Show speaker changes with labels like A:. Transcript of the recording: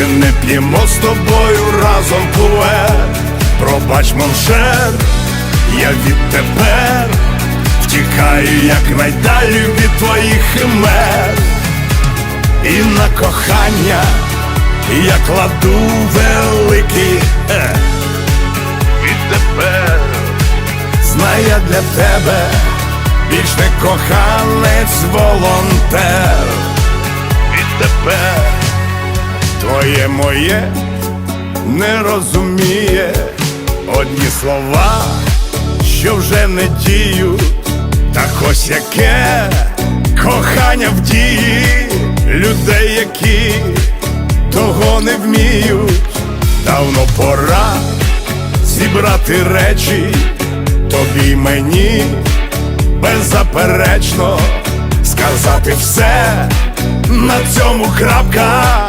A: більше не п'ємо з тобою разом пуер. Пробач, моншер, я відтепер втікаю якнайдалі від твоїх химер. І на кохання я кладу великий е. Відтепер знаю я для тебе більш не коханець волонтер. Відтепер твоє моє не розуміє одні слова, що вже не діють, так ось яке кохання в дії. Людей, які того не вміють, давно пора зібрати речі, тобі й мені беззаперечно сказати все на цьому крапка.